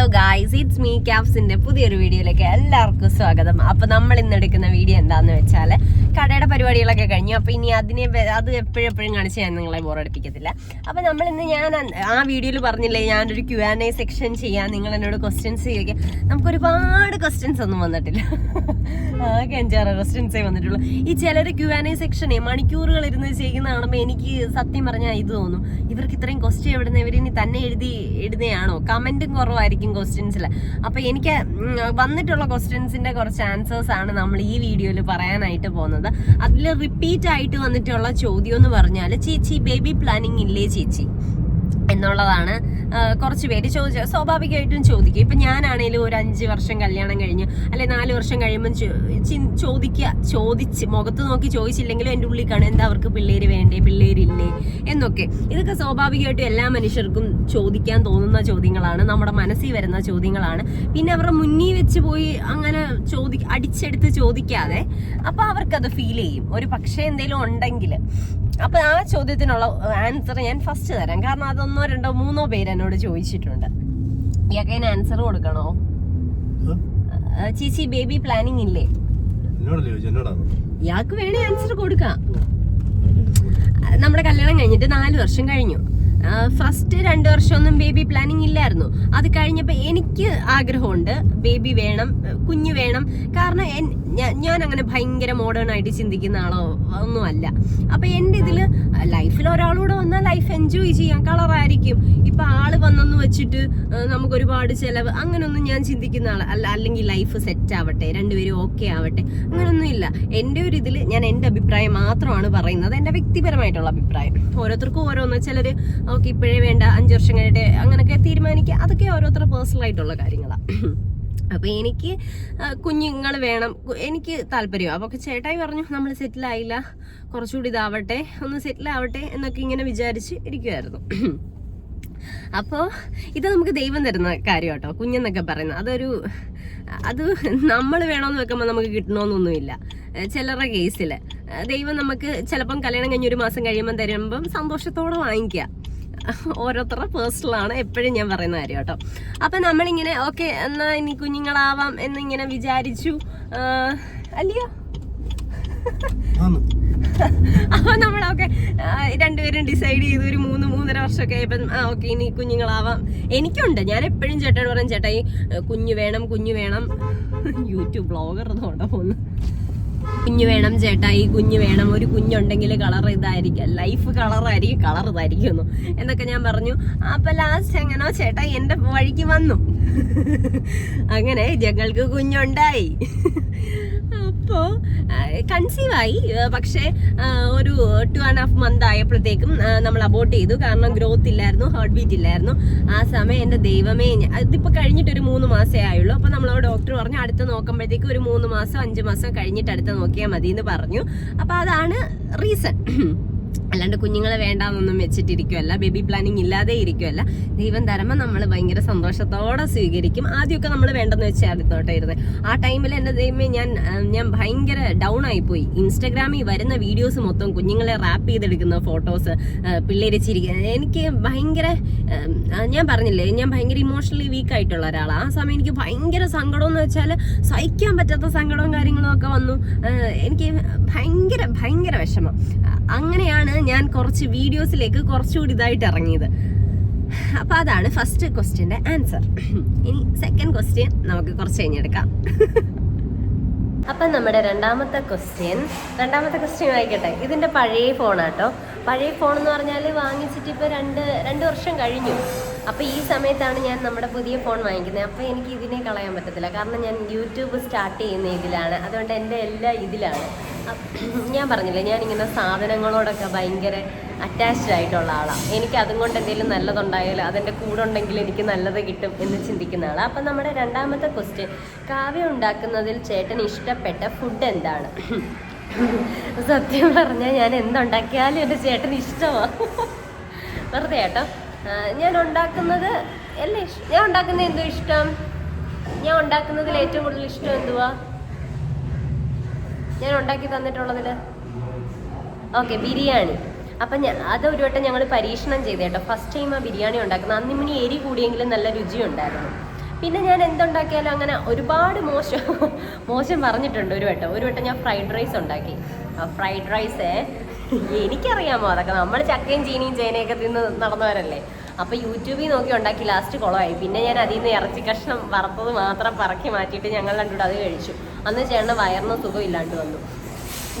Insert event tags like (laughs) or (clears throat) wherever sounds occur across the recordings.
Hello guys it's me ക്യാപ്സിന്റെ പുതിയൊരു വീഡിയോയിലേക്ക് എല്ലാവർക്കും സ്വാഗതം. അപ്പൊ നമ്മൾ ഇന്ന് എടുക്കുന്ന വീഡിയോ എന്താന്ന് വെച്ചാൽ കടയുടെ പരിപാടികളൊക്കെ കഴിഞ്ഞു. അപ്പൊ ഇനി അതിനെ അത് എപ്പോഴും എപ്പോഴും കാണിച്ച് ഞാൻ നിങ്ങളെ ബോറടിപ്പിക്കത്തില്ല അപ്പൊ നമ്മൾ ഇന്ന് ഞാൻ ആ വീഡിയോയിൽ പറഞ്ഞില്ലേ ഞാനൊരു ക്യു ആൻ എ സെക്ഷൻ ചെയ്യാൻ നിങ്ങൾ എന്നോട് ക്വസ്റ്റ്യൻസ് ചോദിക്കുക നമുക്ക് ഒരുപാട് ക്വസ്റ്റ്യൻസ് ഒന്നും വന്നിട്ടില്ല. ആകെ അഞ്ചാറ് ക്വസ്റ്റ്യൻസേ വന്നിട്ടുള്ളൂ. ഈ ചിലർ ക്യു ആൻ എ സെക്ഷനെ മണിക്കൂറുകൾ ഇരുന്ന് ചെയ്യുന്ന കാണുമ്പോൾ എനിക്ക് സത്യം പറഞ്ഞാൽ ഇത് തോന്നും. ഇവർക്ക് ഇത്രയും ക്വസ്റ്റ്യൻ എവിടുന്ന് ഇവരിനി തന്നെ എഴുതി ഇടുന്നതാണോ? കമന്റും കുറവായിരിക്കും ക്വസ്റ്റ്യൻസിൽ അപ്പോൾ എനിക്ക് വന്നിട്ടുള്ള ക്വസ്റ്റ്യൻസിന്റെ കുറച്ച് ആൻസേഴ്സ് ആണ് നമ്മൾ ഈ വീഡിയോയിൽ പറയാനായിട്ട് പോകുന്നത്. അതിൽ റിപ്പീറ്റ് ആയിട്ട് വന്നിട്ടുള്ള ചോദ്യം എന്ന് പറഞ്ഞാൽ ചേച്ചി ബേബി പ്ലാനിങ് ഇല്ലേ ചേച്ചി? എന്നുള്ളതാണ് കുറച്ച് പേര് ചോദിച്ചത്. സ്വാഭാവികമായിട്ടും ചോദിക്കുക ഇപ്പം ഞാനാണേലും ഒരു അഞ്ച് വർഷം കല്യാണം കഴിഞ്ഞ് അല്ലെ നാല് വർഷം കഴിയുമ്പം ചോദിക്കുക ചോദിച്ച് മുഖത്ത് നോക്കി ചോദിച്ചില്ലെങ്കിലും എന്റെ ഉള്ളിൽ കാണും എന്താ അവർക്ക് പിള്ളേര് വേണ്ടേ പിള്ളേരില്ലേ എന്നൊക്കെ. ഇതൊക്കെ സ്വാഭാവികമായിട്ടും എല്ലാ മനുഷ്യർക്കും ചോദിക്കാൻ തോന്നുന്ന ചോദ്യങ്ങളാണ് നമ്മുടെ മനസ്സിൽ വരുന്ന ചോദ്യങ്ങളാണ്. പിന്നെ അവരുടെ മുന്നിൽ വെച്ച് പോയി അങ്ങനെ ചോദി അടിച്ചെടുത്ത് ചോദിക്കാതെ അപ്പോൾ അവർക്കത് ഫീൽ ചെയ്യും. ഒരു പക്ഷേ എന്തെങ്കിലും ഉണ്ടെങ്കിൽ അപ്പൊ ആ ചോദ്യത്തിനുള്ള ആൻസർ ഞാൻ ഫസ്റ്റ് തരാം. കാരണം അതൊന്നോ രണ്ടോ മൂന്നോ പേര് എന്നോട് ചോദിച്ചിട്ടുണ്ട്. ഇയാൾക്ക് അതിന് ആൻസർ കൊടുക്കണോ? ചേച്ചി ബേബി പ്ലാനിങ് ഇല്ലേ? ഇയാൾക്ക് വേണേ ആൻസർ കൊടുക്കാം. നമ്മുടെ കല്യാണം കഴിഞ്ഞിട്ട് നാല് വർഷം കഴിഞ്ഞു. ഫസ്റ്റ് രണ്ട് വർഷമൊന്നും ബേബി പ്ലാനിങ് ഇല്ലായിരുന്നു. അത് കഴിഞ്ഞപ്പോൾ എനിക്ക് ആഗ്രഹമുണ്ട്. ബേബി വേണം കുഞ്ഞ് വേണം. കാരണം ഞാൻ അങ്ങനെ ഭയങ്കര മോഡേൺ ആയിട്ട് ചിന്തിക്കുന്ന ആളോ ഒന്നും അല്ല. അപ്പൊ എന്റെ ഇതിൽ ലൈഫിൽ ഒരാളൂടെ വന്നാൽ ലൈഫ് എൻജോയ് ചെയ്യാം. കളറായിരിക്കും ഇപ്പൊ ആൾ വന്നെന്ന് വെച്ചിട്ട് നമുക്ക് ഒരുപാട് ചെലവ് അങ്ങനൊന്നും ഞാൻ ചിന്തിക്കുന്ന ആൾ അല്ല അല്ലെങ്കിൽ ലൈഫ് സെറ്റ് ആവട്ടെ രണ്ടുപേരും ഓക്കെ ആവട്ടെ അങ്ങനൊന്നും ഇല്ല. എന്റെ ഒരു ഇതിൽ ഞാൻ എന്റെ അഭിപ്രായം മാത്രമാണ് പറയുന്നത്. എന്റെ വ്യക്തിപരമായിട്ടുള്ള അഭിപ്രായം. ഓരോരുത്തർക്കും ഓരോന്ന്. ചിലർ ഓക്കെ ഇപ്പോഴേ വേണ്ട അഞ്ച് വർഷം കഴിഞ്ഞിട്ട് അങ്ങനെയൊക്കെ തീരുമാനിക്കുക. അതൊക്കെ ഓരോരുത്തരുടെ പേഴ്സണൽ ആയിട്ടുള്ള കാര്യങ്ങളാണ് അപ്പൊ എനിക്ക് കുഞ്ഞുങ്ങൾ വേണം. എനിക്ക് താല്പര്യം. അപ്പോൾ ചേട്ടായി പറഞ്ഞു നമ്മൾ സെറ്റിലായില്ല കുറച്ചുകൂടി ഇതാവട്ടെ. ഒന്ന് സെറ്റിലാവട്ടെ എന്നൊക്കെ ഇങ്ങനെ വിചാരിച്ച് ഇരിക്കുമായിരുന്നു അപ്പോൾ ഇത് നമുക്ക് ദൈവം തരുന്ന കാര്യം കേട്ടോ. കുഞ്ഞെന്നൊക്കെ പറയുന്നത്. അതൊരു അത് നമ്മൾ വേണമെന്ന് വെക്കുമ്പോൾ നമുക്ക് കിട്ടണമെന്നൊന്നുമില്ല ചിലരുടെ കേസിൽ ദൈവം നമുക്ക് ചിലപ്പം കല്യാണം കഴിഞ്ഞ് ഒരു മാസം കഴിയുമ്പം തരുമ്പം സന്തോഷത്തോടെ വാങ്ങിക്കുക. ഓരോരുത്തരുടെ പേഴ്സണലാണ് എപ്പോഴും ഞാൻ പറയുന്ന കാര്യം കേട്ടോ. അപ്പൊ നമ്മളിങ്ങനെ ഓക്കെ എന്നാ ഇനി കുഞ്ഞുങ്ങളാവാം എന്നിങ്ങനെ വിചാരിച്ചു. അല്ലയോ? അപ്പൊ നമ്മളൊക്കെ രണ്ടുപേരും ഡിസൈഡ് ചെയ്തു ഒരു മൂന്ന് മൂന്നര വർഷമൊക്കെ ആയപ്പം ആ ഓക്കെ ഇനി കുഞ്ഞുങ്ങളാവാം. എനിക്കുണ്ട്. ഞാൻ എപ്പോഴും ചേട്ടനോട് പറയും ചേട്ടായി കുഞ്ഞു വേണം കുഞ്ഞു വേണം. യൂട്യൂബ് ബ്ലോഗർ എന്നോണ്ട പോന്ന് കുഞ്ഞു വേണം ചേട്ടാ ഈ കുഞ്ഞു വേണം ഒരു കുഞ്ഞുണ്ടെങ്കിൽ കളർ ഇതായിരിക്കും. ലൈഫ് കളറായിരിക്കും കളർ ഇതായിരിക്കുന്നു. എന്നൊക്കെ ഞാൻ പറഞ്ഞു. അപ്പൊ ലാസ്റ്റ് എങ്ങനോ ചേട്ടാ എന്റെ വഴിക്ക് വന്നു. (laughs) അങ്ങനെ ഞങ്ങൾക്ക് കുഞ്ഞുണ്ടായി. (laughs) അപ്പോ കൺസീവ് ആയി. പക്ഷേ ഒരു ടു ആൻഡ് ഹാഫ് മന്ത് ആയപ്പോഴത്തേക്കും നമ്മൾ അബോട്ട് ചെയ്തു. കാരണം ഗ്രോത്ത് ഇല്ലായിരുന്നു ഹാർട്ട് ബീറ്റ് ഇല്ലായിരുന്നു. ആ സമയം എന്റെ ദൈവമേ അതിപ്പോൾ കഴിഞ്ഞിട്ട് ഒരു മൂന്ന് മാസമേ ആയുള്ളൂ. അപ്പോൾ നമ്മളോട് ഡോക്ടർ പറഞ്ഞു അടുത്ത് നോക്കുമ്പോഴത്തേക്കും ഒരു മൂന്ന് മാസം അഞ്ച് മാസം കഴിഞ്ഞിട്ട് അടുത്ത് നോക്കിയാൽ മതി എന്ന് പറഞ്ഞു. അപ്പോൾ അതാണ് റീസൺ അല്ലാണ്ട് കുഞ്ഞുങ്ങളെ വേണ്ടാന്നൊന്നും വെച്ചിട്ടിരിക്കുമല്ല ബേബി പ്ലാനിങ് ഇല്ലാതെ ഇരിക്കുമല്ല ദൈവം തരുമ്പോൾ നമ്മൾ ഭയങ്കര സന്തോഷത്തോടെ സ്വീകരിക്കും. ആദ്യമൊക്കെ നമ്മൾ വേണ്ടെന്ന് വെച്ചായിരുന്നോട്ടെ ആ ടൈമിൽ എന്റെ ദൈവമേ ഞാൻ ഞാൻ ഭയങ്കര ഡൗൺ ആയിപ്പോയി. ഇൻസ്റ്റഗ്രാമിൽ വരുന്ന വീഡിയോസ് മൊത്തം കുഞ്ഞുങ്ങളെ റാപ്പ് ചെയ്തെടുക്കുന്ന ഫോട്ടോസ് പിള്ളേര് ചിരിക്കുക എനിക്ക് ഭയങ്കര ഞാൻ പറഞ്ഞില്ലേ ഞാൻ ഭയങ്കര ഇമോഷണലി വീക്ക് ആയിട്ടുള്ള ഒരാളാണ് ആ സമയം എനിക്ക് ഭയങ്കര സങ്കടം എന്ന് വെച്ചാൽ സഹിക്കാൻ പറ്റാത്ത സങ്കടവും കാര്യങ്ങളും ഒക്കെ വന്നു. എനിക്ക് ഭയങ്കര ഭയങ്കര വിഷമം. അങ്ങനെയാണ് ഞാൻ കുറച്ച് വീഡിയോസിലേക്ക് കുറച്ചുകൂടി ഇതായിട്ട് ഇറങ്ങിയത്. അപ്പോൾ അതാണ് ഫസ്റ്റ് ക്വസ്റ്റ്യന്റെ ആൻസർ ഇനി സെക്കൻഡ് ക്വസ്റ്റ്യൻ നമുക്ക് കുറച്ച് കഴിഞ്ഞെടുക്കാം. അപ്പം നമ്മുടെ രണ്ടാമത്തെ ക്വസ്റ്റ്യൻ രണ്ടാമത്തെ ക്വസ്റ്റ്യൻ ആയിക്കോട്ടെ. ഇതിന്റെ പഴയ ഫോണാട്ടോ പഴയ ഫോൺ എന്ന് പറഞ്ഞാൽ വാങ്ങിച്ചിട്ട് ഇപ്പോൾ രണ്ട് രണ്ട് വർഷം കഴിഞ്ഞു. അപ്പോൾ ഈ സമയത്താണ് ഞാൻ നമ്മുടെ പുതിയ ഫോൺ വാങ്ങിക്കുന്നത്. അപ്പോൾ എനിക്ക് ഇതിനെ കളയാൻ പറ്റത്തില്ല. കാരണം ഞാൻ യൂട്യൂബ് സ്റ്റാർട്ട് ചെയ്യുന്ന ഇതിലാണ്. അതുകൊണ്ട് എന്റെ എല്ലാം ഇതിലാണ്. ഞാൻ പറഞ്ഞില്ലേ ഇങ്ങനെ സാധനങ്ങളോടൊക്കെ ഭയങ്കര അറ്റാച്ച്ഡ് ആയിട്ടുള്ള ആളാണ് എനിക്ക് അതും കൊണ്ട് എന്തെങ്കിലും നല്ലതുണ്ടായാലും അതെന്റെ കൂടെ ഉണ്ടെങ്കിൽ എനിക്ക് നല്ലത് കിട്ടും എന്ന് ചിന്തിക്കുന്ന ആളാണ് അപ്പം നമ്മുടെ രണ്ടാമത്തെ ക്വസ്റ്റ്യൻ കാവ്യ ഉണ്ടാക്കുന്നതിൽ ചേട്ടൻ ഇഷ്ടപ്പെട്ട ഫുഡ് എന്താണ്? സത്യം പറഞ്ഞാൽ ഞാൻ എന്തുണ്ടാക്കിയാലും എന്റെ ചേട്ടന് ഇഷ്ടമാണ് വെറുതെ കേട്ടോ. ഞാൻ ഉണ്ടാക്കുന്നത് എല്ലാം ഞാൻ ഉണ്ടാക്കുന്നത് എന്തോ ഇഷ്ടം? ഞാൻ ഉണ്ടാക്കുന്നതിൽ ഏറ്റവും കൂടുതൽ ഇഷ്ടം എന്തുവാ? ഞാൻ ഉണ്ടാക്കി തന്നിട്ടുള്ളതിൽ ഓക്കെ ബിരിയാണി. അപ്പം ഞാൻ അത് ഒരു വട്ടം ഞങ്ങൾ പരീക്ഷണം ചെയ്ത് കേട്ടോ. ഫസ്റ്റ് ടൈം ആ ബിരിയാണി ഉണ്ടാക്കുന്നത്. അന്നിമിനി എരി കൂടിയെങ്കിലും നല്ല രുചിയുണ്ടായിരുന്നു പിന്നെ ഞാൻ എന്തുണ്ടാക്കിയാലും അങ്ങനെ ഒരുപാട് മോശം മോശം പറഞ്ഞിട്ടുണ്ട് ഒരു വട്ടം. ഒരു വട്ടം ഞാൻ ഫ്രൈഡ് റൈസ് ഉണ്ടാക്കി. ആ ഫ്രൈഡ് റൈസ് എനിക്കറിയാമോ അതൊക്കെ. നമ്മൾ ചക്കയും ചീനിയും ചേനയൊക്കെ തിന്ന് നടന്നവരല്ലേ? അപ്പോൾ യൂട്യൂബിൽ നോക്കി ഉണ്ടാക്കി ലാസ്റ്റ് കുളമായി. പിന്നെ ഞാൻ അതിൽ നിന്ന് ഇറച്ചി കഷ്ണം വറുത്തത് മാത്രം പറക്കി മാറ്റിയിട്ട് ഞങ്ങൾ രണ്ടുകൂടെ അത് കഴിച്ചു. അന്ന് ചേട്ടന് വയറിന് സുഖം ഇല്ലാണ്ട് വന്നു.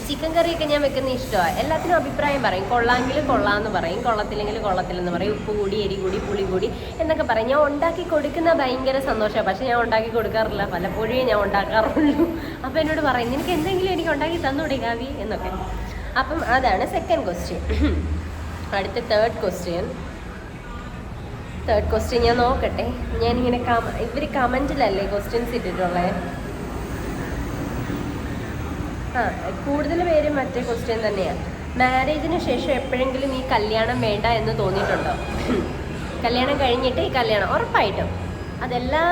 ചിക്കൻ കറിയൊക്കെ ഞാൻ വെക്കുന്ന ഇഷ്ടമാണ്. എല്ലാത്തിനും അഭിപ്രായം പറയും. കൊള്ളാമെങ്കിൽ കൊള്ളാമെന്ന് പറയും. കൊള്ളത്തില്ലെങ്കിൽ കൊള്ളത്തില്ലെന്ന് പറയും. ഉപ്പ് കൂടി എരി കൂടി പുളി കൂടി എന്നൊക്കെ പറയും. ഞാൻ ഉണ്ടാക്കി കൊടുക്കുന്ന ഭയങ്കര സന്തോഷമാണ്. പക്ഷെ ഞാൻ ഉണ്ടാക്കി കൊടുക്കാറില്ല. പലപ്പോഴേ ഞാൻ ഉണ്ടാക്കാറുള്ളൂ. അപ്പോൾ എന്നോട് പറയും നിനക്ക് എന്തെങ്കിലും എനിക്ക് ഉണ്ടാക്കി തന്നൂടെ കാവി എന്നൊക്കെ. അപ്പം അതാണ് സെക്കൻഡ് ക്വസ്റ്റ്യൻ അടുത്ത തേർഡ് ക്വസ്റ്റ്യൻ തേർഡ് ക്വസ്റ്റ്യൻ ഞാൻ നോക്കട്ടെ. ഞാൻ ഇങ്ങനെ ഇവർ കമന്റിലല്ലേ ക്വസ്റ്റ്യൻസ് ഇട്ടിട്ടുള്ളത് ആ കൂടുതൽ പേര് മറ്റേ ക്വസ്റ്റ്യൻ തന്നെയാണ് മാരേജിന് ശേഷം എപ്പോഴെങ്കിലും ഈ കല്യാണം വേണ്ട എന്ന് തോന്നിയിട്ടുണ്ടോ? കല്യാണം കഴിഞ്ഞിട്ട് ഈ കല്യാണം ഉറപ്പായിട്ടും. അതെല്ലാ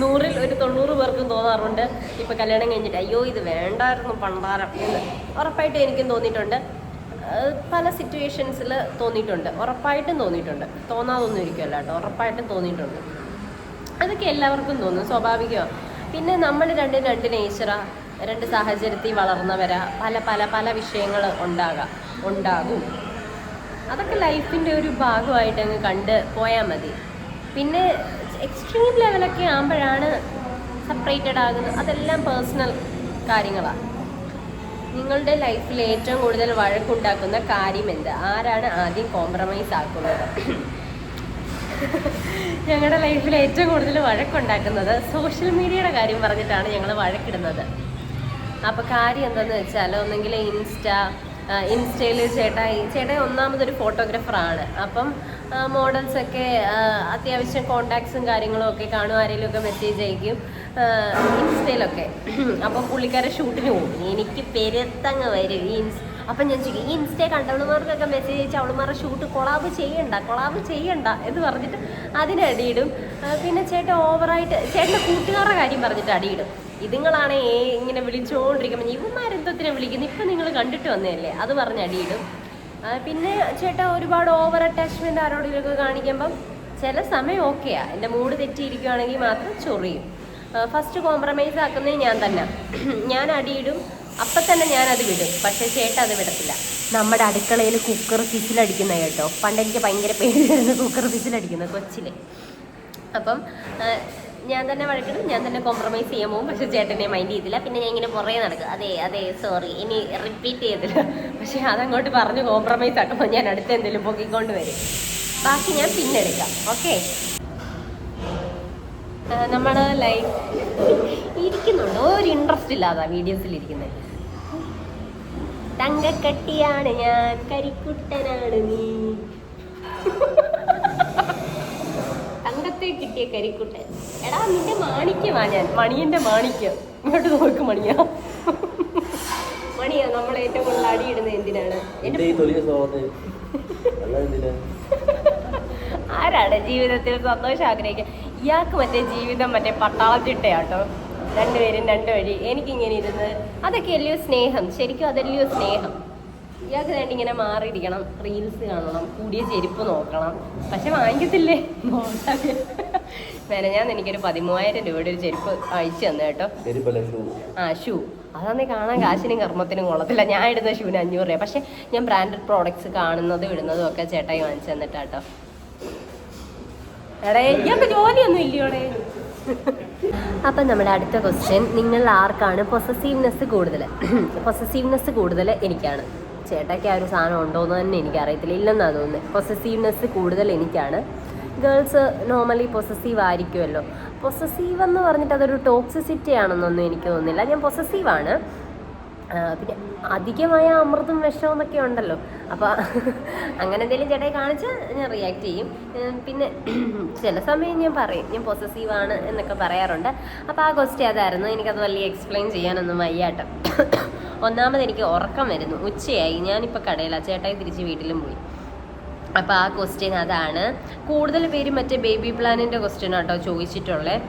നൂറിൽ ഒരു തൊണ്ണൂറ് പേർക്കും തോന്നാറുണ്ട്. ഇപ്പം കല്യാണം കഴിഞ്ഞിട്ട് അയ്യോ ഇത് വേണ്ടായിരുന്നു പണ്ടാരം എന്ന്. ഉറപ്പായിട്ടും എനിക്കും തോന്നിയിട്ടുണ്ട്. പല സിറ്റുവേഷൻസിൽ തോന്നിയിട്ടുണ്ട്. ഉറപ്പായിട്ടും തോന്നിയിട്ടുണ്ട്. തോന്നാതൊന്നും ഇരിക്കുമല്ല കേട്ടോ. ഉറപ്പായിട്ടും തോന്നിയിട്ടുണ്ട്. അതൊക്കെ എല്ലാവർക്കും തോന്നും സ്വാഭാവികമാണ് പിന്നെ നമ്മൾ രണ്ടും രണ്ട് നേച്ചറ രണ്ട് സാഹചര്യത്തിൽ വളർന്നവരാ പല പല പല വിഷയങ്ങൾ ഉണ്ടാകാം ഉണ്ടാകും. അതൊക്കെ ലൈഫിന്റെ ഒരു ഭാഗമായിട്ട് അങ്ങ് കണ്ട് പോയാൽ മതി. പിന്നെ എക്സ്ട്രീം ലെവലൊക്കെ ആകുമ്പോഴാണ് സെപ്പറേറ്റഡ് ആകുന്നത് അതെല്ലാം പേഴ്സണൽ കാര്യങ്ങളാണ് നിങ്ങളുടെ ലൈഫിൽ ഏറ്റവും കൂടുതൽ വഴക്കുണ്ടാക്കുന്ന കാര്യം എന്ത് ആരാണ് ആദ്യം കോംപ്രമൈസ് ആക്കുന്നത്? ഞങ്ങളുടെ ലൈഫിൽ ഏറ്റവും കൂടുതൽ വഴക്കുണ്ടാക്കുന്നത് സോഷ്യൽ മീഡിയയുടെ കാര്യം പറഞ്ഞിട്ടാണ് ഞങ്ങൾ വഴക്കിടുന്നത്. അപ്പോൾ കാര്യം എന്താന്ന് വെച്ചാൽ ഒന്നെങ്കിൽ ഇൻസ്റ്റ ഇൻസ്റ്റയിൽ ചേട്ടായി ചേട്ട ഒന്നാമതൊരു ഫോട്ടോഗ്രാഫറാണ്. അപ്പം മോഡൽസ് ഒക്കെ അത്യാവശ്യം കോണ്ടാക്ട്സും കാര്യങ്ങളും ഒക്കെ കാണും ആരെങ്കിലും ഒക്കെ മെസ്സേജ് അയക്കും ഇൻസ്റ്റയിലൊക്കെ. അപ്പോൾ പുള്ളിക്കാരെ ഷൂട്ടിന് പോകും. എനിക്ക് പെരുത്തങ്ങ് വരും ഈ ഇൻസ് അപ്പം ഞാൻ ചോദിക്കും ഈ ഇൻസ്റ്റ കണ്ടവളുമാർക്കൊക്കെ മെസ്സേജ് അയച്ച് അവളുമാരുടെ ഷൂട്ട് കൊളാബ് ചെയ്യണ്ട കൊളാബ് ചെയ്യണ്ട എന്ന് പറഞ്ഞിട്ട് അതിനടിയിടും. പിന്നെ ചേട്ടൻ ഓവറായിട്ട് ചേട്ടന്റെ കൂട്ടുകാരുടെ കാര്യം പറഞ്ഞിട്ട് അടിയിടും. ഇതുങ്ങളാണ് ഏ ഇങ്ങനെ വിളിച്ചുകൊണ്ടിരിക്കുമ്പോൾ ഇവന്മാരെന്തത്തിനെ വിളിക്കുന്നു. ഇപ്പം നിങ്ങൾ കണ്ടിട്ട് വന്നതല്ലേ? അത് പറഞ്ഞ് അടിയിടും. പിന്നെ ചേട്ടാ ഒരുപാട് ഓവർ അറ്റാച്ച്മെന്റ് ആരോടെങ്കിലുമൊക്കെ കാണിക്കുമ്പം ചില സമയം ഓക്കെയാ എന്റെ മൂഡ് തെറ്റിയിരിക്കുകയാണെങ്കിൽ മാത്രം ചൊറിയും. ഫസ്റ്റ് കോംപ്രമൈസ് ആക്കുന്നത് ഞാൻ തന്നെ. (clears throat) ഞാൻ അടിയിടും. അപ്പം തന്നെ ഞാനത് വിടും. പക്ഷേ ചേട്ടൻ അത് വിടത്തില്ല. നമ്മുടെ അടുക്കളയിൽ കുക്കർ ഫിസിലടിക്കുന്ന കേട്ടോ. പണ്ട് എനിക്ക് ഭയങ്കര പേടിയായിരുന്നു കുക്കർ ഫിസിലടിക്കുന്നത് കൊച്ചിലെ അപ്പം ഞാൻ തന്നെ വഴക്കിടും ഞാൻ തന്നെ കോംപ്രമൈസ് ചെയ്യാൻ പോകും. പക്ഷെ ചേട്ടനെ മൈൻഡ് ചെയ്തില്ല. പിന്നെ ഞാൻ ഇങ്ങനെ പുറകെ നടക്കും. അതെ അതെ സോറി ഇനി റിപ്പീറ്റ് ചെയ്തില്ല പക്ഷെ അതങ്ങോട്ട് പറഞ്ഞ് കോംപ്രമൈസ് ആക്കുമ്പോൾ ഞാൻ അടുത്ത് എന്തെങ്കിലും പൊക്കിക്കൊണ്ട് വരും. ബാക്കി ഞാൻ പിന്നെടുക്കാം ഓക്കെ നമ്മൾ ലൈഫ് ഇരിക്കുന്നുണ്ട്. ഒരു ഇൻട്രസ്റ്റ് ഇല്ലാതാ വീഡിയോസിൽ ഇരിക്കുന്നത്. തങ്കക്കട്ടിയാണ് ഞാൻ. കരിക്കുട്ടനാണ് നീ. (laughs) തങ്കത്തെ കിട്ടിയ കരിക്കുട്ടൻ. എടാ നിന്റെ മാണിക്യമാ ഞാൻ. മണിയന്റെ മാണിക്യം. ഇങ്ങോട്ട് നോക്ക് മണിയാ. മണിയാ നമ്മൾ ഏറ്റവും കൂടുതൽ അടിയിടുന്നത് എന്തിനാണ്? ആരാണ് ജീവിതത്തിൽ സന്തോഷം ആഗ്രഹിക്കുക ഇയാൾക്ക് മറ്റേ ജീവിതം മറ്റേ പട്ടാളത്തിട്ടയാട്ടോ. രണ്ടുപേരും രണ്ടു വഴി എനിക്കിങ്ങനെ ഇരുന്ന് അതൊക്കെ അല്ലയോ സ്നേഹം? ശരിക്കും അതല്ലയോ സ്നേഹം? ഇയാൾക്ക് വേണ്ടി ഇങ്ങനെ മാറിയിരിക്കണം. റീൽസ് കാണണം കൂടിയ ചെരുപ്പ് നോക്കണം. പക്ഷെ വാങ്ങിക്കത്തില്ലേ? വേറെ ഞാൻ എനിക്കൊരു പതിമൂവായിരം രൂപയുടെ ഒരു ചെരുപ്പ് അയച്ചു തന്നു കേട്ടോ. ആ ഷൂ. അതാന്നെ കാണാൻ കാശിനും കർമ്മത്തിനും കൊള്ളത്തില്ല. ഞാൻ ഇടുന്ന ഷൂവിന് അഞ്ഞൂറ് രൂപ. പക്ഷെ ഞാൻ ബ്രാൻഡഡ് പ്രോഡക്ട്സ് കാണുന്നതും ഇടുന്നതും ഒക്കെ ചേട്ടായി വാങ്ങിച്ചു തന്നിട്ടാട്ടോ എടേ ഇയാൾക്ക് ജോലിയൊന്നും ഇല്ലയോടെ. അപ്പം നമ്മുടെ അടുത്ത ക്വസ്റ്റ്യൻ നിങ്ങൾ ആർക്കാണ് പൊസസീവ്നെസ് കൂടുതൽ പൊസസീവ്നെസ് കൂടുതൽ എനിക്കാണ്. ചേട്ടയ്ക്ക് ആ ഒരു സാധനം ഉണ്ടോ എന്ന് തന്നെ എനിക്കറിയത്തില്ല. ഇല്ലെന്നാണ് തോന്നുന്നത് പൊസസീവ്നെസ് കൂടുതൽ എനിക്കാണ്. ഗേൾസ് നോർമലി പൊസസീവ് ആയിരിക്കുമല്ലോ. പൊസസീവ് എന്ന് പറഞ്ഞിട്ട് അതൊരു ടോക്സിസിറ്റി ആണെന്നൊന്നും എനിക്ക് തോന്നുന്നില്ല. ഞാൻ പൊസസീവാണ് പിന്നെ അധികമായ അമൃതും വിഷവും എന്നൊക്കെ ഉണ്ടല്ലോ. അപ്പോൾ അങ്ങനെ എന്തെങ്കിലും ചേട്ടായി കാണിച്ച് ഞാൻ റിയാക്ട് ചെയ്യും. പിന്നെ ചില സമയം ഞാൻ പറയും ഞാൻ പൊസസീവാണ് എന്നൊക്കെ പറയാറുണ്ട്. അപ്പോൾ ആ ക്വസ്റ്റ്യൻ അതായിരുന്നു. എനിക്കത് വലിയ എക്സ്പ്ലെയിൻ ചെയ്യാനൊന്നും വയ്യാട്ടോ. ഒന്നാമത് എനിക്ക് ഉറക്കം വരുന്നു. ഉച്ചയായി. ഞാനിപ്പോൾ കടയിലാണ് ചേട്ടായി തിരിച്ച് വീട്ടിലും പോയി. അപ്പോൾ ആ ക്വസ്റ്റ്യൻ അതാണ്. കൂടുതൽ പേര് മറ്റേ ബേബി പ്ലാനിന്റെ ക്വസ്റ്റ്യൻ ആട്ടോ ചോദിച്ചിട്ടുള്ളത്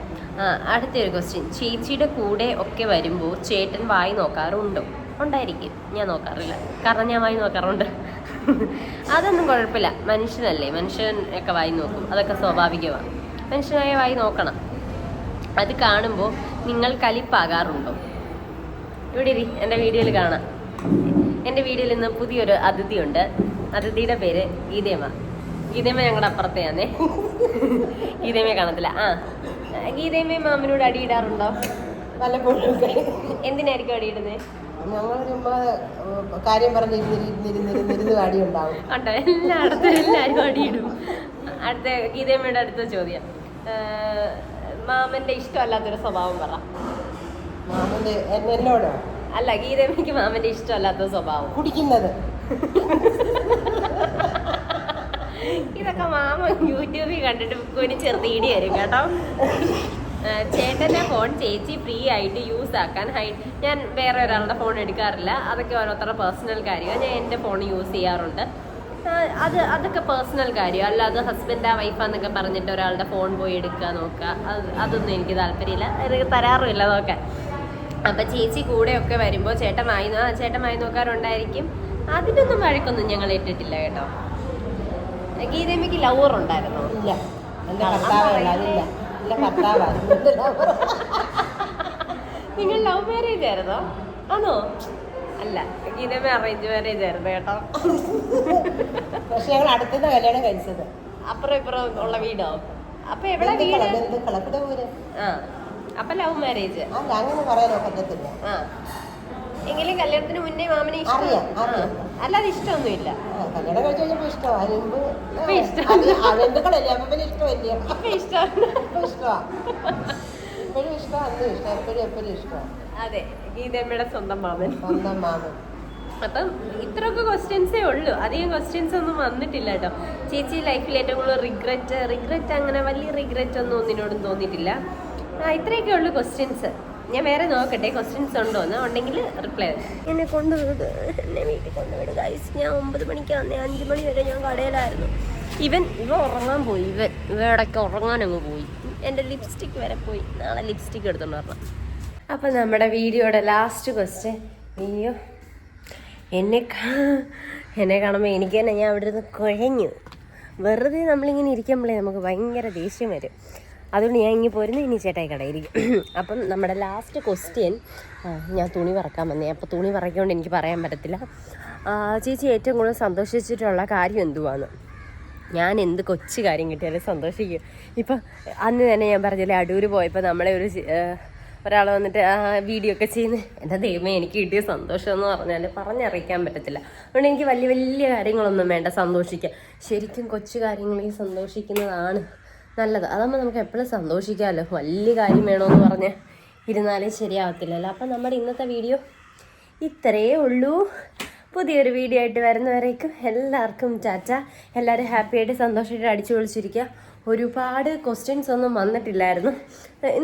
അടുത്തൊരു ക്വസ്റ്റ്യൻ ചേച്ചിയുടെ കൂടെ ഒക്കെ വരുമ്പോൾ ചേട്ടൻ വായി നോക്കാറുണ്ടോ? ഉണ്ടായിരിക്കും. ഞാൻ നോക്കാറില്ല. കാരണം ഞാൻ വായി നോക്കാറുണ്ട്. അതൊന്നും കുഴപ്പമില്ല. മനുഷ്യനല്ലേ. മനുഷ്യൻ ഒക്കെ വായി നോക്കും. അതൊക്കെ സ്വാഭാവികമാണ്. മനുഷ്യനായ വായി നോക്കണം. അത് കാണുമ്പോൾ നിങ്ങൾ കലിപ്പാകാറുണ്ടോ? ഇവിടെ ഇരി എന്റെ വീഡിയോയിൽ കാണാം. എന്റെ വീഡിയോയിൽ ഇന്ന് പുതിയൊരു അതിഥിയുണ്ട്. അതിഥിയുടെ പേര് ഗീതേമ ഗീതേമ ഞങ്ങളുടെ അപ്പുറത്തെയാന്നേ. ഗീതേമയെ കാണത്തില്ല. ആ ഗീതേമയും മാമിനോട് അടിയിടാറുണ്ടോ പലപ്പോഴും എന്തിനായിരിക്കും അടിയിടുന്നത് ഞങ്ങൾ കാര്യം പറഞ്ഞിരുന്നിരുന്നിരുന്നിരുന്നിരുന്ന് അടി ഉണ്ടാവും. ഉണ്ടോ എല്ലായിടത്തും എല്ലാവരും അടിയിടും അടുത്ത ഗീതേമ്മയുടെ അടുത്ത ചോദ്യം. മാമന്റെ ഇഷ്ടമല്ലാത്തൊരു സ്വഭാവം പറ. മാമന്റെ എന്നെ- എന്നോടോ അല്ല ഗീതേമ്മയ്ക്ക് മാമന്റെ ഇഷ്ടമല്ലാത്ത സ്വഭാവം. കുടിക്കുന്നത്. ഇതൊക്കെ മാമ യൂട്യൂബിൽ കണ്ടിട്ട് ഒരു ചെറുതീടി വരും കേട്ടോ. ആ, ചേട്ടന്റെ ഫോൺ ചേച്ചി ഫ്രീ ആയിട്ട് യൂസ് ആക്കാൻ ഹൈ ഞാൻ വേറെ ഒരാളുടെ ഫോൺ എടുക്കാറില്ല. അതൊക്കെ ഓരോരുത്തരുടെ പേഴ്സണൽ കാര്യമാണ് ഞാൻ എന്റെ ഫോൺ യൂസ് ചെയ്യാറുണ്ട്. അത് അതൊക്കെ പേഴ്സണൽ കാര്യം അല്ലാതെ ഹസ്ബൻഡാ വൈഫാന്നൊക്കെ പറഞ്ഞിട്ട് ഒരാളുടെ ഫോൺ പോയി എടുക്കുക നോക്കുക അത് അതൊന്നും എനിക്ക് താല്പര്യമില്ല. അത് തരാറുമില്ല നോക്കാൻ അപ്പൊ ചേച്ചി കൂടെയൊക്കെ വരുമ്പോൾ ചേട്ടൻ വായി ആ, ചേട്ടൻ മായി നോക്കാറുണ്ടായിരിക്കും. അതിനൊന്നും വഴക്കൊന്നും ഞങ്ങൾ ഇട്ടിട്ടില്ല കേട്ടോ. ഗീതമ്മയ്ക്ക് ലവർ ഉണ്ടായിരുന്നോ? ഇല്ല. ഭർത്താവല്ല അതില്ല. നിങ്ങൾ ലവ് മാരേജ് ആയിരുന്നോ? ആണോ? അല്ല ഗീതമ്മ അറേഞ്ച് മാരേജ് ആയിരുന്നു കേട്ടോ. പക്ഷെ ഞങ്ങൾ അടുത്തുനിന്ന് കല്യാണം കഴിച്ചത്. അപ്പുറം ഇപ്പുറം ഉള്ള വീടോ? അപ്പൊ എവിടെ വീട്? ആ. അപ്പൊ ലവ് മാരേജ് അല്ല അങ്ങനെ പറയാനോ പറ്റത്തില്ല. ആ. എങ്കിലും കല്യാണത്തിന് മുന്നേ മാമനെ ഇഷ്ടം. അറിയാം, അറിയാം. ആ, അല്ലാതെ ഇഷ്ടമൊന്നുമില്ല. ആ, കല്യാണം കഴിച്ച് കഴിഞ്ഞപ്പോ ഇഷ്ടമാണ് അതിന് മുമ്പ് ഇപ്പൊ ഇഷ്ടം. അത് ആ ബന്ധുക്കളല്ലേ അപ്പൊ പിന്നെ ഇഷ്ടമല്ലേ? ഇപ്പൊ ഇഷ്ടമാണ് ഇപ്പൊ ഇഷ്ടമാ ഇപ്പോഴും ഇഷ്ടമാണ് അന്നും ഇഷ്ടം എപ്പോഴും എപ്പോഴും ഇഷ്ടമാണ് അതെ ഗീതമ്മയുടെ സ്വന്തം മാമൻ. സ്വന്തം മാമൻ. അപ്പം ഇത്രയൊക്കെ ക്വസ്റ്റ്യൻസേ ഉള്ളൂ. അധികം ക്വസ്റ്റ്യൻസ് ഒന്നും വന്നിട്ടില്ല കേട്ടോ. ചേച്ചി ലൈഫിൽ ഏറ്റവും കൂടുതൽ റിഗ്രറ്റ് റിഗ്രറ്റ് അങ്ങനെ വലിയ റിഗ്രറ്റ് ഒന്നും ഒന്നിനോടും തോന്നിയിട്ടില്ല. ആ ഇത്രയൊക്കെ ഉള്ളൂ ക്വസ്റ്റ്യൻസ് ഞാൻ വേറെ നോക്കട്ടെ ക്വസ്റ്റ്യൻസ് ഉണ്ടോ എന്ന് ഉണ്ടെങ്കിൽ റിപ്ലൈ എന്നെ കൊണ്ടുവിടുക എന്നെ വീട്ടിൽ കൊണ്ടുവിടുക ഗൈസ് ഞാൻ ഒമ്പത് മണിക്ക് വന്നേ. അഞ്ച് മണി വരെ ഞാൻ കടയിലായിരുന്നു. ഇവൻ ഇവ ഉറങ്ങാൻ പോയി. ഇവൻ ഇവ ഇടയ്ക്ക് ഉറങ്ങാൻ അങ്ങ് പോയി. എന്റെ ലിപ്സ്റ്റിക് വരെ പോയി. നാളെ ലിപ്സ്റ്റിക് എടുത്തോണ്ട് വരണം. അപ്പം നമ്മുടെ വീഡിയോയുടെ ലാസ്റ്റ് ക്വസ്റ്റ്യൻ അയ്യോ. എന്നെ എന്നെ കാണുമ്പോൾ എനിക്ക് തന്നെ ഞാൻ അവിടെ നിന്ന് കുഴഞ്ഞു. വെറുതെ നമ്മളിങ്ങനെ ഇരിക്കുമ്പോഴേ നമുക്ക് ഭയങ്കര ദേഷ്യം വരും. അതുകൊണ്ട് ഞാൻ ഇങ്ങനെ പോരുന്നത് ഇനി ചേട്ടായി കടയിരിക്കും അപ്പം നമ്മുടെ ലാസ്റ്റ് ക്വസ്റ്റ്യൻ ഞാൻ തുണി പറക്കാൻ വന്നേ. അപ്പോൾ തുണി പറയ്ക്കൊണ്ട് എനിക്ക് പറയാൻ പറ്റത്തില്ല. ചേച്ചി ഏറ്റവും കൂടുതൽ സന്തോഷിച്ചിട്ടുള്ള കാര്യം എന്തുവാന്ന്? ഞാൻ എന്ത് കൊച്ചു കാര്യം കിട്ടിയാലും സന്തോഷിക്കും. ഇപ്പം അന്ന് തന്നെ ഞാൻ പറഞ്ഞില്ലേ അടൂർ പോയപ്പോൾ നമ്മളെ ഒരു ഒരാൾ വന്നിട്ട് വീഡിയോ ഒക്കെ ചെയ്യുന്ന എന്റെ ദൈവമേ എനിക്ക് കിട്ടിയ സന്തോഷം എന്ന് പറഞ്ഞാൽ പറഞ്ഞറിയിക്കാൻ പറ്റത്തില്ല. അതുകൊണ്ട് എനിക്ക് വലിയ വലിയ കാര്യങ്ങളൊന്നും വേണ്ട സന്തോഷിക്കാൻ ശരിക്കും കൊച്ചു കാര്യങ്ങളിൽ സന്തോഷിക്കുന്നതാണ്. നല്ലത്. അതാകുമ്പോൾ നമുക്ക് എപ്പോഴും സന്തോഷിക്കാമല്ലോ വലിയ കാര്യം വേണമെന്ന് പറഞ്ഞ് ഇരുന്നാലേ ശരിയാവത്തില്ലല്ലോ. അപ്പം നമ്മുടെ ഇന്നത്തെ വീഡിയോ ഇത്രയേ ഉള്ളൂ. പുതിയൊരു വീഡിയോ ആയിട്ട് വരുന്നവരേക്കും എല്ലാവർക്കും ചാച്ച എല്ലാവരും ഹാപ്പി ആയിട്ട് സന്തോഷമായിട്ട് അടിച്ചു പൊളിച്ചിരിക്കുക ഒരുപാട് ക്വസ്റ്റ്യൻസ് ഒന്നും വന്നിട്ടില്ലായിരുന്നു.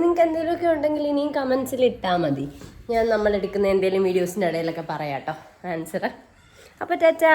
നിങ്ങൾക്ക് എന്തെങ്കിലുമൊക്കെ ഉണ്ടെങ്കിൽ ഇനിയും കമൻസിൽ ഇട്ടാൽ മതി. ഞാൻ നമ്മളെടുക്കുന്ന എന്തെങ്കിലും വീഡിയോസിന്റെ ഇടയിലൊക്കെ പറയാം കേട്ടോ ആൻസർ അപ്പോൾ ചാച്ചാ